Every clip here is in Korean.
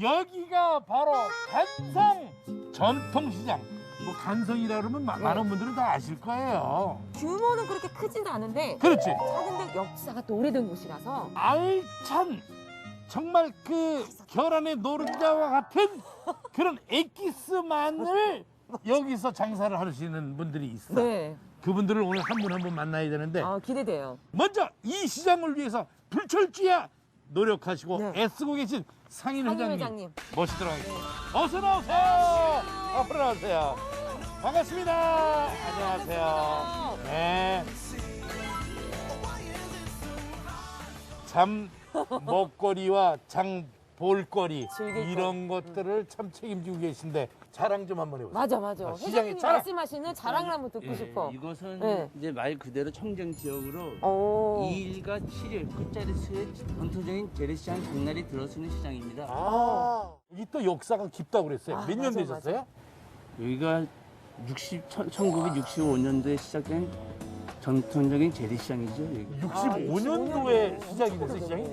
여기가 바로 간성 전통시장. 뭐 간성이라 그러면 마- 네. 많은 분들은 다 아실 거예요. 규모는 그렇게 크지도 않은데 그렇지. 작은데 역사가 또 오래된 곳이라서 알찬 정말 그 결혼의 노른자와 같은 그런 엑기스만을 여기서 장사를 하시는 분들이 있어. 네. 그분들을 오늘 한 분 한 분 만나야 되는데 아, 기대돼요. 먼저 이 시장을 위해서 불철주야 노력하시고 네. 애쓰고 계신 상인 회장님, 회장님. 모시도록 하겠습니다. 어서 나오세요. 앞으로 나오세요. 반갑습니다. 안녕하세요. 네. 참 먹거리와 장 볼거리 즐길 이런 것들을 참 책임지고 계신데 자랑 좀 한번 해보세요. 맞아, 맞아. 아, 시장의 회장님이 자랑. 말씀하시는 자랑을 한번 듣고 예, 싶어. 이것은 네. 이제 말 그대로 청정 지역으로 오. 2일과 7일 끝자리 수의 전통적인 재래시장 장날이 들어서는 시장입니다. 아, 여기 또 역사가 깊다고 그랬어요. 아, 몇 년 맞아, 되셨어요? 여기가 60, 1965년도에 시작된 전통적인 재래시장이죠. 여기. 65년도에 아, 시작이 됐어요, 시장이?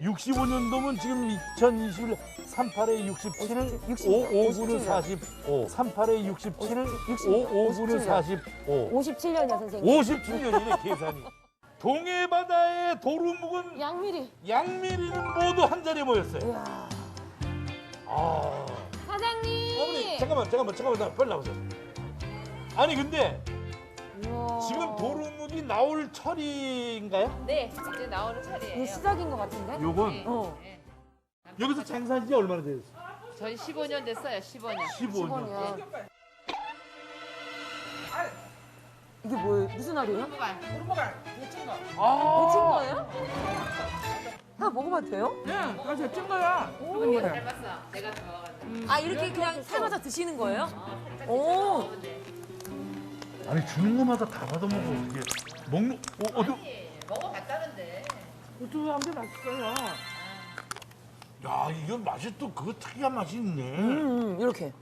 65년도면 지금 2021년 38에 67을 5, 5분은 45, 38에 67을 5, 5분은 45, 57년이야, 선생님. 57년이네 계산이. 동해바다의 도루 묵은 양미리. 양미리는 모두 한 자리에 모였어요. 이야. 아, 사장님. 어머니 잠깐만 잠깐만 잠깐만 나 빨리 나오세요. 아니 근데 우와. 지금 도루 묵이 나올 철인가요? 네, 이제 나오는 차례예요. 시작인 것 같은데? 요건 어. 네. 여기서 장사한 지 얼마나 됐어요? 저희 15년 됐어요. 15년. 15년. 10원이야. 이게 뭐예요? 무슨 알이에요? 데친 아, 거예요? 다 먹어봐도 돼요? 이거 닮았어. 내가 좋아가지고. 아, 이렇게 그냥 삶아서 드시는 거예요? 오. 아니 주는 것마다 다 받아 먹어 어떻게 먹는 어, 어디 먹어봤다는데. 야 이건 맛이 또 그거 특이한 맛이 있네. 음, 이렇게.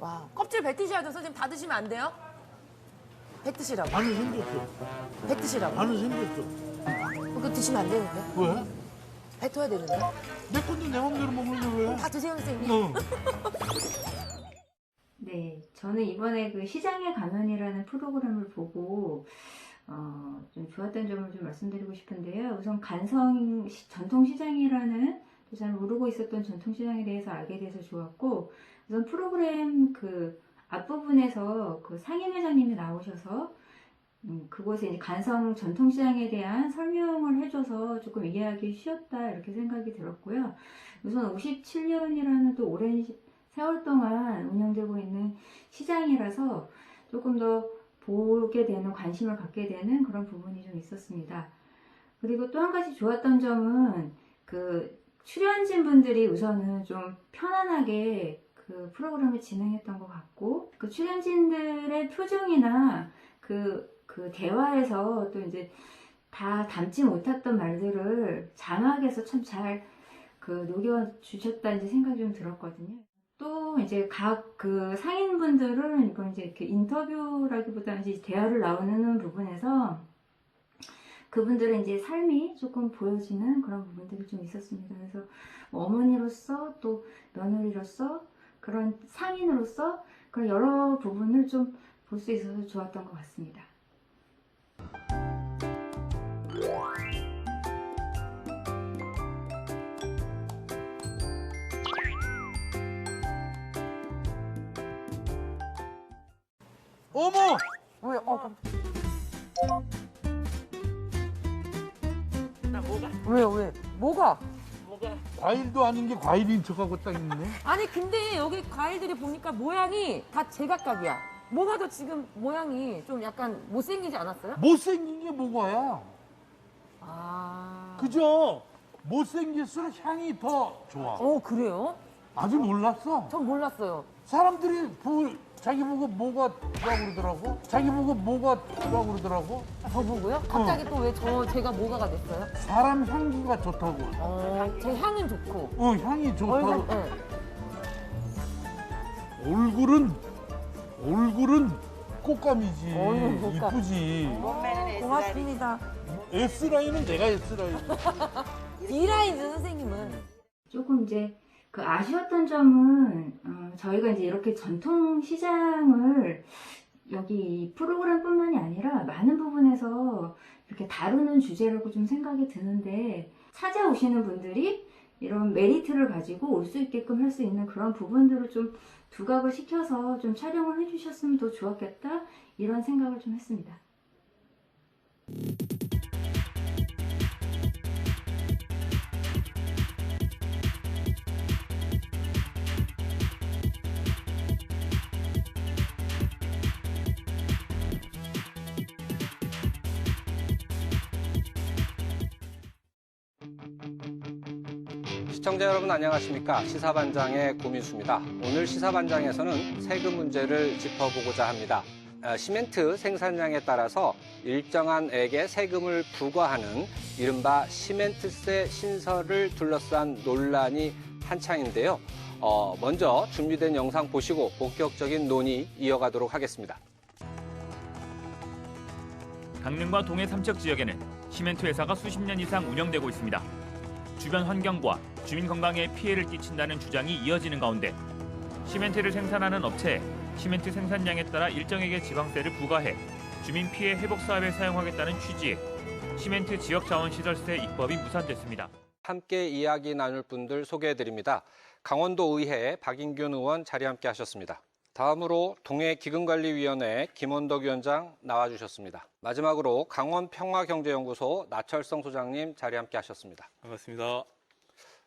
와. 껍질 뱉으셔야죠. 선생님 다 드시면 안 돼요? 뱉으시라고. 반은 생겼어. 뱉으시라고. 반은 생겼어. 그거 드시면 안 되는데? 왜? 뱉어야 되는데? 내 건데 내 맘대로 먹는데 왜? 다 드세요, 선생님. 응. 네, 저는 이번에 그 시장에 가면이라는 프로그램을 보고 어, 좀 좋았던 점을 좀 말씀드리고 싶은데요. 우선 간성 시- 전통시장이라는 또잘 모르고 있었던 전통시장에 대해서 알게 돼서 좋았고 우선 프로그램 그 앞부분에서 그 상임 회장님이 나오셔서 음, 그곳에 이제 간성 전통시장에 대한 설명을 해줘서 조금 이해하기 쉬웠다 이렇게 생각이 들었고요. 우선 57년이라는 또 오랜 시- 세월 동안 운영되고 있는 시장이라서 조금 더 보게 되는 관심을 갖게 되는 그런 부분이 좀 있었습니다. 그리고 또 한 가지 좋았던 점은 그 출연진 분들이 우선은 좀 편안하게 그 프로그램을 진행했던 것 같고 그 출연진들의 표정이나 그, 그 대화에서 또 이제 다 담지 못했던 말들을 자막에서 참 잘 그 녹여주셨다는 생각이 좀 들었거든요. 또 이제 각 그 상인분들은 이건 이제 이렇게 인터뷰라기보다는 이제 대화를 나누는 부분에서 그분들의 이제 삶이 조금 보여지는 그런 부분들이 좀 있었습니다. 그래서 뭐 어머니로서 또 며느리로서 그런 상인으로서 그런 여러 부분을 좀 볼 수 있어서 좋았던 것 같습니다. 어머 왜? 어. 왜요, 왜? 뭐가? 과일도 아닌 게 과일인 척하고 딱 있네. 아니, 근데 여기 과일들이 보니까 모양이 다 제각각이야. 뭐가 더 지금 모양이 좀 약간 못생기지 않았어요? 못생긴 게 뭐가야? 아. 그죠? 못생길수록 향이 더 좋아. 어, 그래요? 아직 몰랐어. 전 몰랐어요. 사람들이 보, 자기 보고 뭐가 좋다고 그러더라고. 자기 보고 뭐가 좋다고 그러더라고. 저 보고요? 갑자기 또 왜 저 제가 뭐가가 됐어요? 사람 향기가 좋다고. 어, 제 향은 좋고. 어, 향이 좋다고. 얼굴, 네. 얼굴은 얼굴은 꽃감이지. 얼굴 꽃감. 이쁘지. 고맙습니다. S 라인은 내가 S 라인. D라인즈 선생님은. 조금 이제 그 아쉬웠던 점은 어, 저희가 이제 이렇게 전통 시장을 여기 이 프로그램뿐만이 아니라 많은 부분에서 이렇게 다루는 주제라고 좀 생각이 드는데 찾아오시는 분들이 이런 메리트를 가지고 올 수 있게끔 할 수 있는 그런 부분들을 좀 두각을 시켜서 좀 촬영을 해주셨으면 더 좋았겠다 이런 생각을 좀 했습니다. 시청자 여러분 안녕하십니까? 시사반장의 고민수입니다. 오늘 시사반장에서는 세금 문제를 짚어보고자 합니다. 아, 시멘트 생산량에 따라서 일정한 액의 세금을 부과하는 이른바 시멘트세 신설을 둘러싼 논란이 한창인데요. 어, 먼저 준비된 영상 보시고 본격적인 논의 이어가도록 하겠습니다. 강릉과 동해 삼척 지역에는 시멘트 회사가 수십 년 이상 운영되고 있습니다. 주변 환경과 주민 건강에 피해를 끼친다는 주장이 이어지는 가운데 시멘트를 생산하는 업체에 시멘트 생산량에 따라 일정액의 지방세를 부과해 주민 피해 회복 사업에 사용하겠다는 취지의 시멘트 지역 자원 시설세 입법이 무산됐습니다. 함께 이야기 나눌 분들 소개해 드립니다. 강원도 의회 박인균 의원 자리 함께 하셨습니다. 다음으로 동해기금관리위원회 김원덕 위원장 나와주셨습니다. 마지막으로 강원평화경제연구소 나철성 소장님 자리 함께 하셨습니다. 반갑습니다.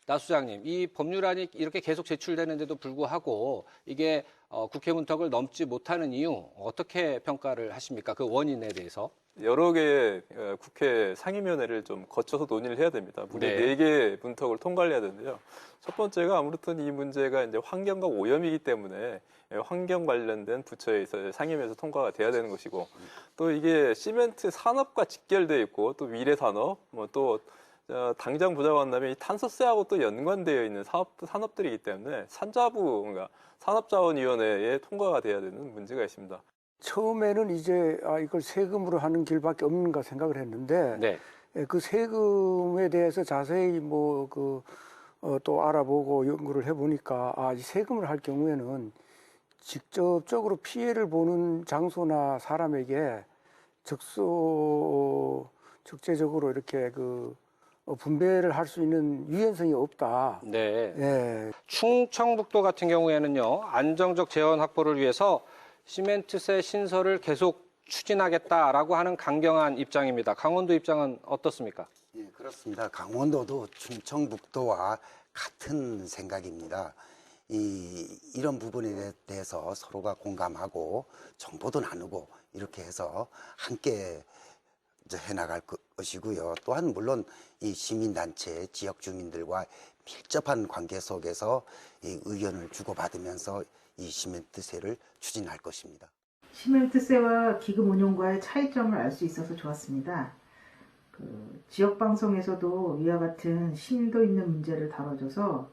나 소장님, 이 법률안이 이렇게 계속 제출되는데도 불구하고 이게 어, 국회 문턱을 넘지 못하는 이유 어떻게 평가를 하십니까? 그 원인에 대해서. 여러 개의 어, 국회 상임위원회를 좀 거쳐서 논의를 해야 됩니다. 무려 네. 네 개의 문턱을 통과를 해야 되는데요. 첫 번째가 아무래도 이 문제가 이제 환경과 오염이기 때문에 예, 환경 관련된 부처에서 상임위에서 통과가 돼야 되는 것이고 또 이게 시멘트 산업과 직결되어 있고 또 미래 산업 뭐또 어, 당장 보자고 한다면 이 탄소세하고 또 연관되어 있는 사업 산업들이기 때문에 산자부 그러니까 산업자원위원회에 통과가 돼야 되는 문제가 있습니다. 처음에는 이제 아 이걸 세금으로 하는 길밖에 없는가 생각을 했는데 네. 예, 그 세금에 대해서 자세히 뭐그 어, 또 알아보고 연구를 해보니까 아, 이 세금을 할 경우에는 직접적으로 피해를 보는 장소나 사람에게 적소 적재적으로 이렇게 그 어, 분배를 할 수 있는 유연성이 없다. 네. 예, 충청북도 같은 경우에는요, 안정적 재원 확보를 위해서 시멘트세 신설을 계속 추진하겠다라고 하는 강경한 입장입니다. 강원도 입장은 어떻습니까? 예, 그렇습니다. 강원도도 충청북도와 같은 생각입니다. 이, 이런 부분에 대해서 서로가 공감하고 정보도 나누고 이렇게 해서 함께 해나갈 것- 것이고요. 또한 물론 이 시민단체, 지역 주민들과 밀접한 관계 속에서 이 의견을 주고받으면서 이 시멘트세를 추진할 것입니다. 시멘트세와 기금 운용과의 차이점을 알 수 있어서 좋았습니다. 그 지역 방송에서도 이와 같은 심도 있는 문제를 다뤄줘서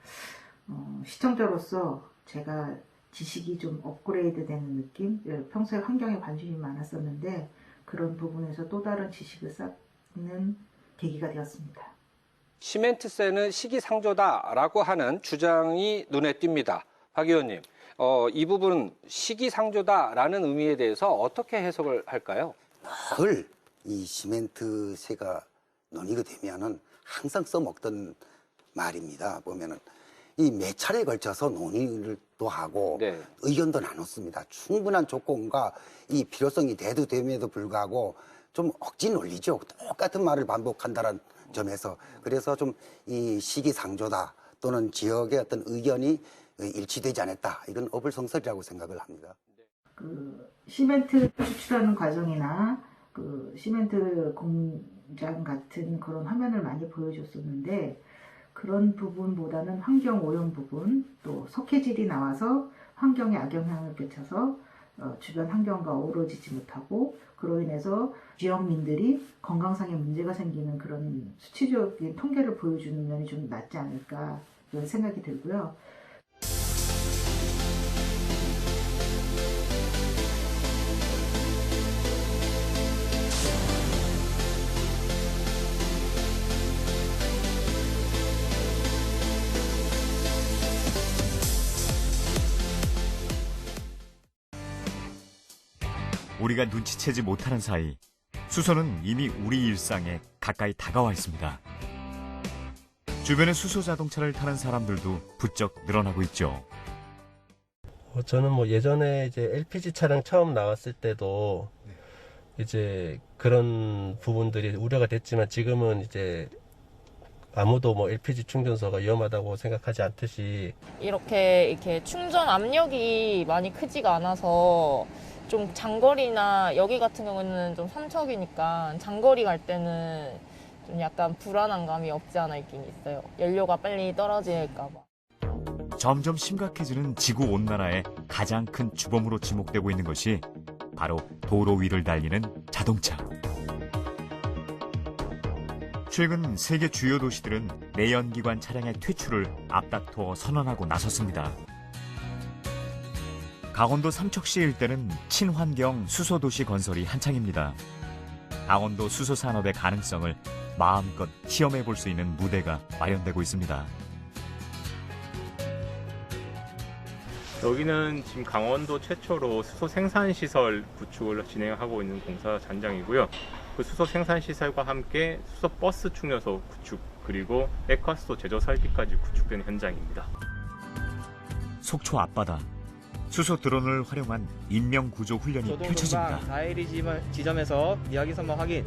어, 시청자로서 제가 지식이 좀 업그레이드 되는 느낌? 예, 평소에 환경에 관심이 많았었는데 그런 부분에서 또 다른 지식을 쌓는 계기가 되었습니다. 시멘트세는 시기상조다라고 하는 주장이 눈에 띕니다. 박 의원님, 어, 이 부분 시기상조다라는 의미에 대해서 어떻게 해석을 할까요? 늘 이 시멘트세가 논의가 되면은 항상 써먹던 말입니다. 보면은 이 몇 차례에 걸쳐서 논의를 또 하고 네. 의견도 나눴습니다. 충분한 조건과 이 필요성이 대두됨에도 불구하고 좀 억지 논리죠. 똑같은 말을 반복한다는 점에서 그래서 좀 이 시기상조다 또는 지역의 어떤 의견이 일치되지 않았다. 이건 어불성설이라고 생각을 합니다. 그 시멘트 추출하는 과정이나 그 시멘트 공장 같은 그런 화면을 많이 보여줬었는데 그런 부분보다는 환경 오염 부분 또 석회질이 나와서 환경에 악영향을 끼쳐서 어, 주변 환경과 어우러지지 못하고 그로 인해서 지역민들이 건강상의 문제가 생기는 그런 수치적인 통계를 보여주는 면이 좀 낫지 않을까 이런 생각이 들고요. 우리가 눈치채지 못하는 사이 수소는 이미 우리 일상에 가까이 다가와 있습니다. 주변의 수소 자동차를 타는 사람들도 부쩍 늘어나고 있죠. 어, 저는 뭐 예전에 이제 LPG 차량 처음 나왔을 때도 이제 그런 부분들이 우려가 됐지만 지금은 이제 아무도 뭐 LPG 충전소가 위험하다고 생각하지 않듯이 이렇게 이렇게 충전 압력이 많이 크지가 않아서 좀 장거리나 여기 같은 경우는 좀 삼척이니까 장거리 갈 때는 좀 약간 불안한 감이 없지 않아 있긴 있어요. 연료가 빨리 떨어질까 봐. 점점 심각해지는 지구 온난화의 가장 큰 주범으로 지목되고 있는 것이 바로 도로 위를 달리는 자동차. 최근 세계 주요 도시들은 내연기관 차량의 퇴출을 앞다투어 선언하고 나섰습니다. 강원도 삼척시 일대는 친환경 수소도시 건설이 한창입니다. 강원도 수소 산업의 가능성을 마음껏 시험해 볼 수 있는 무대가 마련되고 있습니다. 여기는 지금 강원도 최초로 수소 생산 시설 구축을 진행하고 있는 공사 잔장이고요. 그 수소 생산 시설과 함께 수소 버스 충전소 구축 그리고 액화수소 제조 설비까지 구축된 현장입니다. 속초 앞바다 수소 드론을 활용한 인명 구조 훈련이 펼쳐집니다. 4일 지점에서 미확인 선박 확인.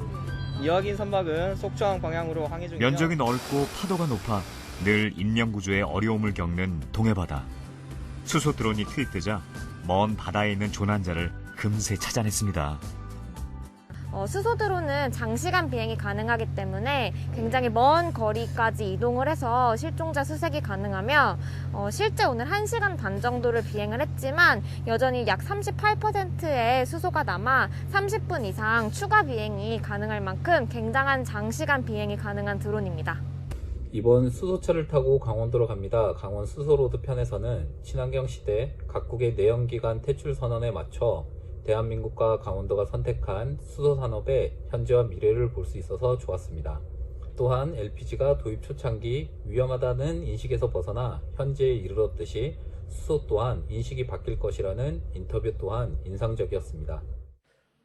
미확인 선박은 속초항 방향으로 항해 중이며 면적이 넓고 파도가 높아 늘 인명 구조에 어려움을 겪는 동해바다. 수소 드론이 투입되자 먼 바다에 있는 조난자를 금세 찾아냈습니다. 어, 수소 드론은 장시간 비행이 가능하기 때문에 굉장히 먼 거리까지 이동을 해서 실종자 수색이 가능하며 어, 실제 오늘 1시간 반 정도를 비행을 했지만 여전히 약 38%의 수소가 남아 30분 이상 추가 비행이 가능할 만큼 굉장한 장시간 비행이 가능한 드론입니다. 이번 수소차를 타고 강원도로 갑니다. 강원 수소로드 편에서는 친환경 시대 각국의 내연기관 퇴출 선언에 맞춰 대한민국과 강원도가 선택한 수소 산업의 현재와 미래를 볼 수 있어서 좋았습니다. 또한 LPG가 도입 초창기 위험하다는 인식에서 벗어나 현재에 이르렀듯이 수소 또한 인식이 바뀔 것이라는 인터뷰 또한 인상적이었습니다.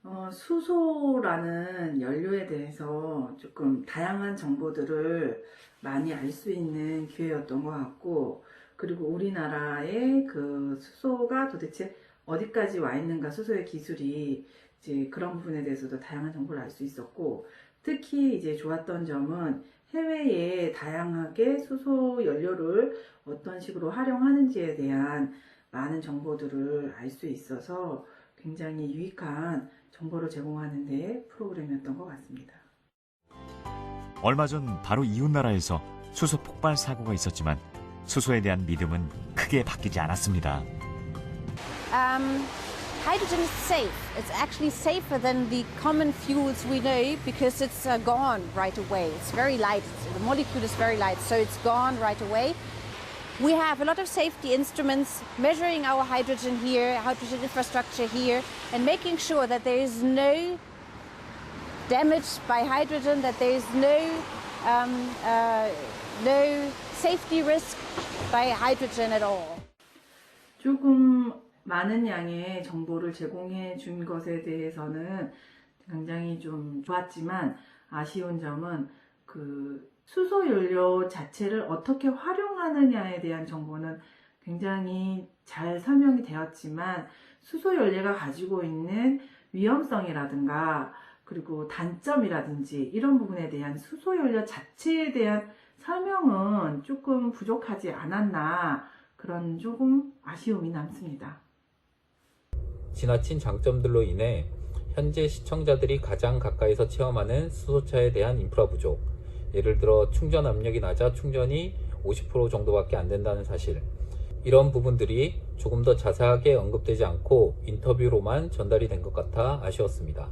어, 수소라는 연료에 대해서 조금 다양한 정보들을 많이 알 수 있는 기회였던 것 같고, 그리고 우리나라의 그 수소가 도대체 어디까지 와 있는가, 수소의 기술이 이제 그런 부분에 대해서도 다양한 정보를 알 수 있었고, 특히 이제 좋았던 점은 해외에 다양하게 수소 연료를 어떤 식으로 활용하는지에 대한 많은 정보들을 알 수 있어서 굉장히 유익한 정보를 제공하는 데 프로그램이었던 것 같습니다. 얼마 전 바로 이웃나라에서 수소 폭발 사고가 있었지만 수소에 대한 믿음은 크게 바뀌지 않았습니다. Um, hydrogen is safe. It's actually safer than the common fuels we know because it's uh, gone right away. It's very light. The molecule is very light, so it's gone right away. We have a lot of safety instruments measuring our hydrogen here, hydrogen infrastructure here, and making sure that there is no damage by hydrogen, that there is no um, uh, no safety risk by hydrogen at all. 조금 많은 양의 정보를 제공해 준 것에 대해서는 굉장히 좀 좋았지만 아쉬운 점은 그 수소 연료 자체를 어떻게 활용하느냐에 대한 정보는 굉장히 잘 설명이 되었지만 수소 연료가 가지고 있는 위험성이라든가 그리고 단점이라든지 이런 부분에 대한 수소 연료 자체에 대한 설명은 조금 부족하지 않았나 그런 조금 아쉬움이 남습니다. 지나친 장점들로 인해 현재 시청자들이 가장 가까이서 체험하는 수소차에 대한 인프라 부족, 예를 들어 충전 압력이 낮아 충전이 50% 정도밖에 안 된다는 사실, 이런 부분들이 조금 더 자세하게 언급되지 않고 인터뷰로만 전달이 된 것 같아 아쉬웠습니다.